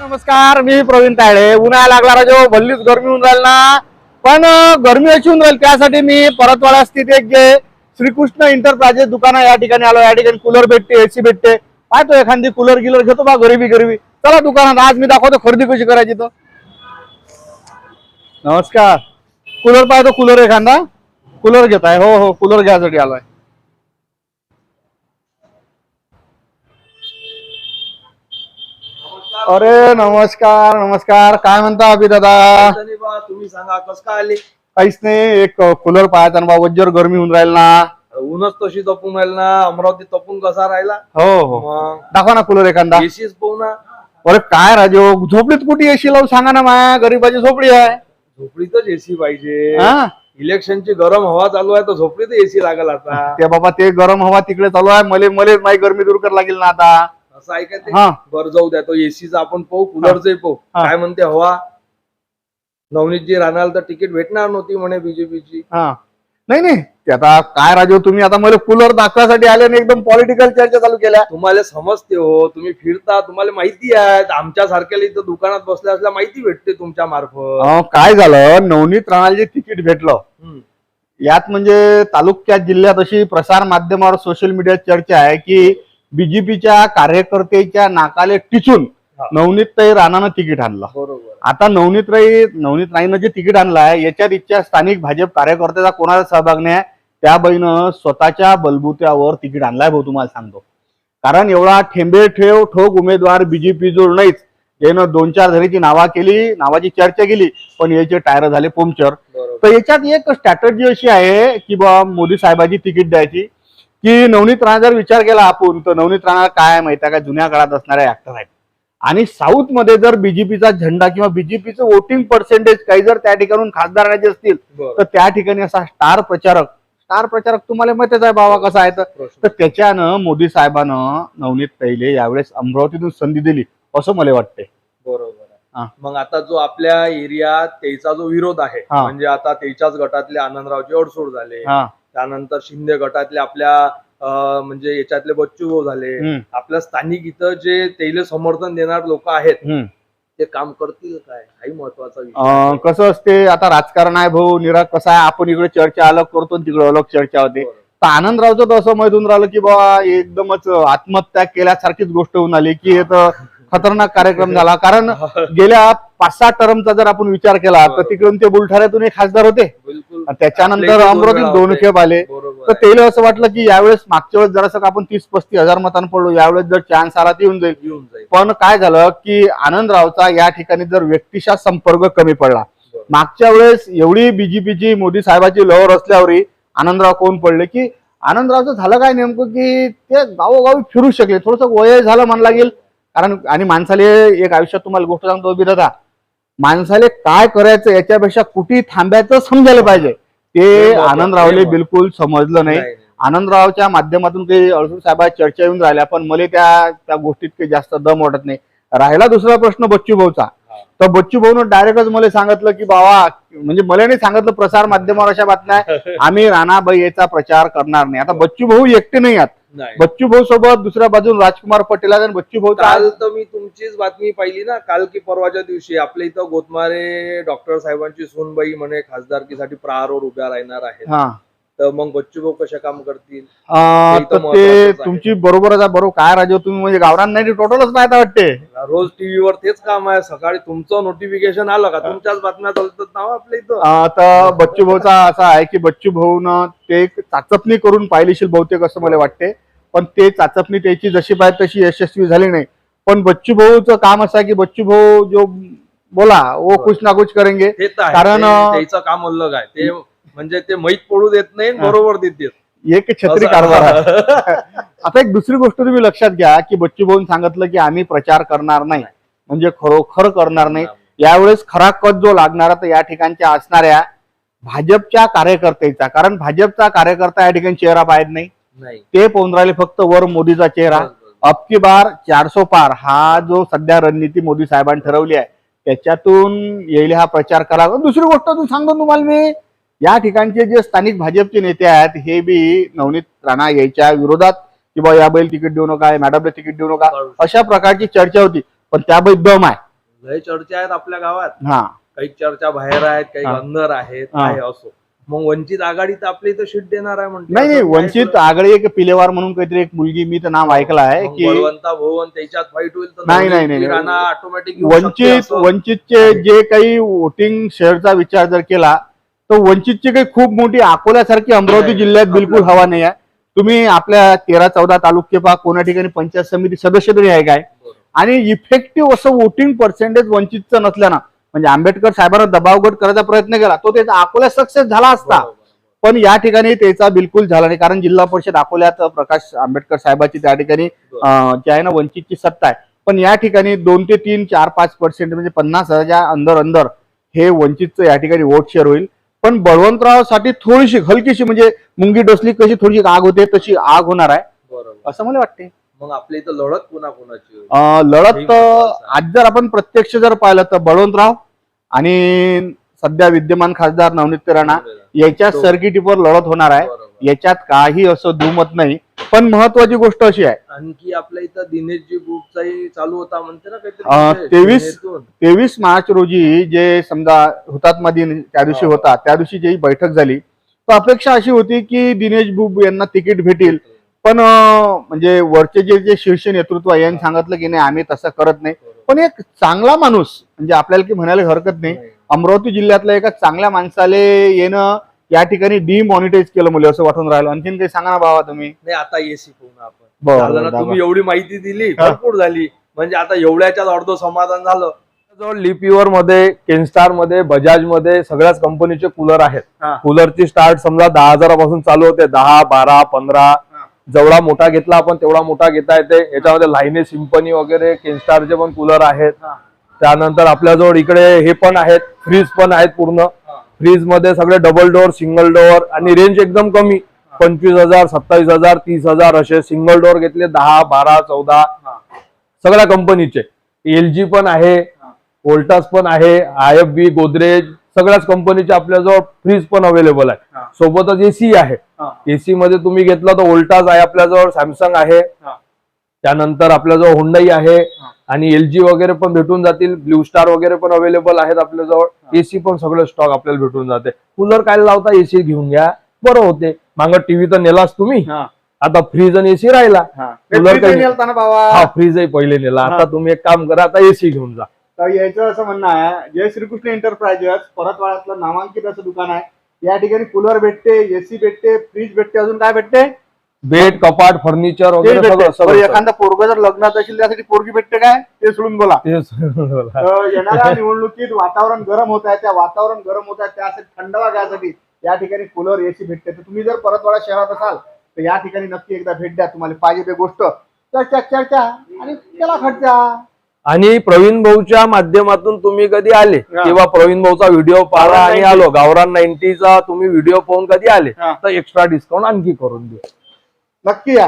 नमस्कार मी प्रवीण ताळे उन्हाळा लागला राजो भल्लीच गरमी होऊन राहील ना? पण गरमी अशी होऊन राहील त्यासाठी मी परतवाडा स्थित एक जे श्रीकृष्ण इंटरप्राइजेस दुकान आहे या ठिकाणी आलो. या ठिकाणी कूलर भेटते एसी भेटते. पाहतो एखादी कूलर गिलर घेतो बा गरीबी गरीबी. चला दुकानात आज मी दाखवतो खरेदी कशी करायची तर. नमस्कार. कूलर पाहतो कूलर एखादा. कूलर घेत आहे हो हो कूलर घ्यायसाठी आलोय. अरे नमस्कार नमस्कार. काय म्हणता अभि दादा? तुम्ही सांगा कस काय आले? काहीच नाही एक कूलर पाहायचा ना बा वज्जर गरमी होऊन राहील ना. ऊनच तशी तपून राहील ना. अमरावती तपून कसा राहिला? हो हो. मग? दाखवा ना कूलर एखादा. एसीच पाहू ना. अरे काय राजो झोपडीत कुठे येशी लावून सांगा ना माया. गरीबाची झोपडी आहे. झोपडीतच एसी पाहिजे. हा? इलेक्शनची गरम हवा चालू आहे तर झोपडीत एसी लागल आता. ते बाबा ते गरम हवा तिकडे चालू आहे. मले मले माझी गरमी दूर कर लागेल ना आता. असं ते? हा. बर जाऊ द्या. तो एसीचा आपण पाहू कूलरचंही पाहू. हा. काय म्हणते हवा? नवनीतजी राहणार तर तिकीट भेटणार नव्हती म्हणे बीजेपीची हा. नाही नाही. ते आता काय राजो तुम्ही आता मला कूलर दाखवासाठी आले आणि एकदम पॉलिटिकल चर्चा चालू केल्या. तुम्हाला समजते हो. तुम्ही फिरता तुम्हाला माहिती आहे. आमच्या सारख्याला इथं दुकानात बसल्या असल्या माहिती भेटते तुमच्या मार्फत. काय झालं? नवनीत राणाचे तिकीट भेटलं. हम्म. यात म्हणजे तालुक्यात जिल्ह्यात अशी प्रसार माध्यमावर सोशल मीडियात चर्चा आहे की बीजेपीच्या कार्यकर्त्याच्या नाकाले टिचून हा. नवनीतताई राणानं तिकीट आणलं. बरोबर. आता नवनीत राई नवनीत राईनं जे तिकीट आणलं आहे याच्यात इच्छा स्थानिक भाजप कार्यकर्त्याचा कोणाचा सहभाग नाही आहे. त्या बाईनं स्वतःच्या बलबुत्यावर तिकीट आणलाय भाऊ तुम्हाला सांगतो. कारण एवढा ठेंबे ठेव ठोक उमेदवार बीजेपी जोड नाहीच यानं दोन चार जणीची नावा केली नावाची चर्चा केली पण याचे टायर झाले पंक्चर. तर याच्यात एक स्ट्रॅटर्जी अशी आहे की बा मोदी साहेबांची तिकीट द्यायची. की नवनीत राणा जर विचार केला आपण तर नवनीत राणा काय माहिती आहे का? जुन्या काळात असणारे ऍक्टर आहेत. आणि साऊथमध्ये जर बीजेपीचा झेंडा किंवा बीजेपीचं वोटिंग पर्सेंटेज काही जर त्या ठिकाणून खासदार आणायचे असतील तर त्या ठिकाणी असा स्टार प्रचारक स्टार प्रचारक तुम्हाला माहितीच आहे बाबा कसा आहे तर. त्याच्यानं मोदी साहेबानं नवनीत पहिले यावेळेस अमरावतीतून संधी दिली असं मला वाटते बरोबर मग आता जो आपल्या एरियात त्याचा जो विरोध आहे. म्हणजे आता त्याच्याच गटातले आनंदरावचे अडसूड झाले त्यानंतर शिंदे गटातले आपल्या म्हणजे याच्यातले बच्चू भाऊ झाले आपल्या स्थानिक इथं जे तेले समर्थन देणार लोक आहेत. ते काम करतील काय हाही महत्त्वाचा. कसं असते आता राजकारण आहे भाऊ निरा कसं आहे आपण इकडे चर्चा अलग करतो तिकडे अलग चर्चा होते. तर आनंदरावचं तर असं माहीत होऊन राहिलं की बाबा एकदमच आत्महत्या केल्यासारखीच गोष्ट होऊन आली की हे तर खतरनाक कार्यक्रम झाला. कारण गेल्या पाच सहा टर्मचा जर आपण विचार केला तर बरोबर. तिकडून ते बुलढाण्यातून एक खासदार होते. त्याच्यानंतर अमरावतीत दोन. खेप आले. तर. त्याला असं वाटलं की यावेळेस मागच्या वेळेस जरासं आपण तीस पस्तीस हजार मतांना पडलो यावेळेस जर चान्स आला तर येऊन जाईल. पण काय झालं की आनंदरावचा या ठिकाणी जर व्यक्तिशा संपर्क कमी पडला. मागच्या वेळेस एवढी बीजेपीची मोदी साहेबाची लहर असल्यावरही आनंदराव कोण पडले की आनंदरावचं झालं काय नेमकं की ते गावोगावी फिरू शकले. थोडस वय झालं म्हणलं लागेल. कारण आणि माणसाले एक आयुष्यात तुम्हाला गोष्ट सांगतो दादा माणसाले काय करायचं याच्यापेक्षा कुठे थांबायचं समजायला पाहिजे. ते आनंदरावले बिलकुल समजलं नाही. आनंदरावच्या माध्यमातून काही अडसूळ साहेबांच्या चर्चा येऊन राहिल्या पण मला त्या त्या गोष्टीत काही जास्त दम वाटत नाही. राहिला दुसरा प्रश्न बच्चू भाऊचा. तर बच्चू भाऊन डायरेक्टच मला सांगितलं की बाबा म्हणजे मला नाही सांगितलं प्रसार माध्यमावर अशा बातम्या आहे, आम्ही राणाबाई याचा प्रचार करणार नाही. आता बच्चू भाऊ एकटे नाही आहेत. नाही. बच्चू भाऊ सोबत दुसऱ्या बाजून राजकुमार पटेल आहेत आणि बच्चू भाऊ काल तर मी तुमचीच बातमी पाहिली ना. काल की परवाच्या दिवशी आपल्या इथं गोतमारे डॉक्टर साहेबांची सोनबाई म्हणे खासदारकीसाठी प्रहारवर उभ्या राहणार आहेत. हा. तर मग बच्चू भाऊ कशा काम करतील? अं, ते आहे. तुमची बरोबरच आहे बरोबर. काय राजू तुम्ही म्हणजे गावरान नाही टोटलच नाही वाटते. रोज टीव्हीवर तेच काम आहे. सकाळी तुमचं नोटिफिकेशन आलं का? तुमच्याच बातम्या चालतात ना हो आपल्या इथं? तर बच्चू भाऊचा असा आहे की बच्चू भाऊनं ते एक चाचपणी करून पाहिलीशील बहुतेक असं मला वाटते. पण ते चाचपणी त्याची जशी पाहिजे तशी यशस्वी झाली नाही. पण बच्चू भाऊचं काम असं आहे की बच्चू भाऊ जो बोला वो कुछ ना कुछ करेंगे. ते तर आहे. कारण, ते- त्याचं काम अलग आहे. ते म्हणजे ते माहीत पडू देत नाही हा. बरोबर देतात एक छत्री कारभार आहे. आता एक दुसरी गोष्ट तुम्ही लक्षात घ्या की बच्चू भाऊन सांगितलं की आम्ही प्रचार करणार नाही म्हणजे खरोखर करणार नाही. यावेळेस खरा कट जो लागणारा तर या ठिकाणच्या असणाऱ्या भाजपच्या कार्यकर्त्याचा कारण भाजपचा कार्यकर्ता या ठिकाणी चेहरा पाहत नाही. ते पाहून राहिले फक्त वर मोदीचा चेहरा. बस, बस. अब की बार चारसो पार हा जो सध्या रणनीती मोदी साहेबांनी ठरवली आहे त्याच्यातून येईल हा प्रचार करा दुसरी गोष्ट तू सांगतो तुम्हाला मी या ठिकाणचे जे स्थानिक भाजपचे नेते आहेत हे बी नवनीत राणा यायच्या विरोधात की बा या बैल तिकीट देऊ नका मॅडमला तिकीट देऊ नका अशा प्रकारची चर्चा होती. पण त्या बैल दम आहे. चर्चा आहेत आपल्या गावात. हा. काही चर्चा बाहेर आहेत काही. अंदर आहेत. आहे असो. मग वंचित आघाडी तर आपली इथं सीट देणार आहे म्हणते. नाही नाही वंचित आगळे एक पिलेवार म्हणून काहीतरी एक मुलगी मी तर नाव ऐकलं आहे की बळवंता भवन त्याच्यात फाईट होईल तर नाही, नाही, नाही. ऑटोमॅटिक वंचित वंचितचे जे काही वोटिंग शेअरचा विचार जर केला तर वंचितची काही खूप मोठी अकोल्यासारखी अमरावती जिल्ह्यात बिलकुल हवा नाही आहे. तुम्ही आपल्या तेरा चौदा तालुके पहा कोणा ठिकाणी पंचायत समिती सदस्य तरी आहे काय? आणि इफेक्टिव्ह असं वोटिंग पर्सेंटेज वंचितचं नसल्यानं म्हणजे आंबेडकर साहेबांना दबावगट करायचा प्रयत्न केला तो त्याचा अकोल्यात सक्सेस झाला असता. पण या ठिकाणी त्याचा बिलकुल झाला नाही कारण जिल्हा परिषद अकोल्यात प्रकाश आंबेडकर साहेबाची त्या ठिकाणी जे आहे ना वंचितची सत्ता आहे. पण या ठिकाणी दोन ते तीन चार पाच पर्सेंट म्हणजे पन्नास हजारच्या अंदर अंदर हे वंचितचं या ठिकाणी वोट शेअर होईल. पण बळवंतरावसाठी थोडीशी हलकीशी म्हणजे मुंगी डोसली कशी थोडीशी आग होते तशी आग होणार आहे बरोबर असं मला वाटते मग आपल्या इथं लढत पुन्हा कोणाची होईल? अं, लढत. आज जर आपण प्रत्यक्ष जर पाहिलं तर बळवंतराव आणि सध्या विद्यमान खासदार नवनीत राणा याच्या. सर्किटीवर लढत होणार आहे बरोबर. याच्यात काही असं दुमत नाही पण महत्वाची गोष्ट अशी आहे आणखी आपल्या इथं दिनेशजी ग्रुपचाही चालू होता म्हणते ना काहीतरी अं, विषय, 23 सेनेतून. तेवीस मार्च रोजी जे समजा हुतात्मा दिन त्या दिवशी हो. होता त्या दिवशी जी बैठक झाली तर अपेक्षा अशी होती की दिनेश बुब यांना तिकीट भेटेल पण म्हणजे वरचे जे जे शीर्ष नेतृत्व आहे यांनी सांगितलं की नाही आम्ही तसं करत नाही पण एक चांगला माणूस म्हणजे आपल्याला की म्हणायला हरकत नाही. अमरावती जिल्ह्यातल्या एका चांगल्या माणसाले येणं या ठिकाणी डिमॉनिटाईज केलं मुले असं वाटून राहिलं. आणखीन काही सांगा ना बाबा तुम्ही. नाही आता एसी पुन्हा आपण. बरं, झालं ना दाबा. तुम्ही एवढी माहिती दिली. भरपूर झाली. म्हणजे आता एवढ्याच्याच अर्ध समाधान झालं. जवळ लिपिवर मध्ये केनस्टारमध्ये बजाजमध्ये सगळ्याच कंपनीचे कूलर आहेत. हा. कूलरची स्टार्ट समजा दहा हजारापासून चालू होते. दहा बारा पंधरा. जेवढा मोठा घेतला आपण तेवढा मोठा घेता येते. याच्यामध्ये लाईने सिम्पनी वगैरे केनस्टारचे पण कूलर आहेत. हा. त्यानंतर आपल्याजवळ इकडे हे पण आहेत. फ्रीज पण आहेत पूर्ण. फ्रीजमध्ये सगळे डबल डोअर सिंगल डोअर आणि रेंज एकदम कमी. पंचवीस हजार सत्तावीस हजार तीस हजार असे सिंगल डोअर घेतले दहा बारा चौदा. सगळ्या कंपनीचे एल जी पण आहे वोल्टास पण आहे आय एफ बी गोदरेज सगळ्याच कंपनीचे आपल्याजवळ फ्रीज पण अवेलेबल आहे. हा. सोबतच एसी आहे. एसी मध्ये तुम्ही घेतला तर वोल्टास आहे आपल्याजवळ सॅमसंग आहे. त्यानंतर आपल्याजवळ हुंडाई आहे. आणि एल जी वगैरे पण भेटून जातील. ब्ल्यू स्टार वगैरे पण अवेलेबल आहेत आपल्याजवळ. एसी पण सगळं स्टॉक आपल्याला भेटून जाते. कूलर काय लावता एसी घेऊन घ्या. बरं होते. मागं टीव्ही तर नेलाच तुम्ही. आता फ्रीज आणि एसी राहिला. कूलर हा फ्रीजही पहिले नेला. आता. तुम्ही एक काम करा आता एसी घेऊन जा. तर याचं असं म्हणणं आहे जय श्रीकृष्ण एंटरप्राइजेस परतवाड्यातलं नामांकित असं दुकान आहे. या ठिकाणी कूलर भेटते एसी भेटते फ्रीज भेटते अजून काय भेटते? बेड कपाट फर्निचर ते वगैरे. सगळं सगळं. एखादा पोरग जर लग्नात असेल त्यासाठी पोरगी भेटते काय ते सोडून बोला तेच. तर येणाऱ्या निवडणुकीत वातावरण गरम होत आहे त्या वातावरण गरम होत आहे त्यासाठी थंडावा घ्यायसाठी या ठिकाणी कूलर एसी भेटते तर तुम्ही जर परतवाडा शहरात असाल तर या ठिकाणी नक्की एकदा भेट द्या तुम्हाला पाहिजे ते गोष्ट चर्चा चर्चा आणि त्याला खर्चा आणि प्रवीण भाऊच्या माध्यमातून तुम्ही कधी आले. किंवा प्रवीण भाऊचा व्हिडिओ पाहिला गावरान आणि 90. आलो गावरान नाईन्टीचा तुम्ही व्हिडिओ पाहून कधी आले. तर एक्स्ट्रा डिस्काउंट आणखी करून देऊ नक्की या.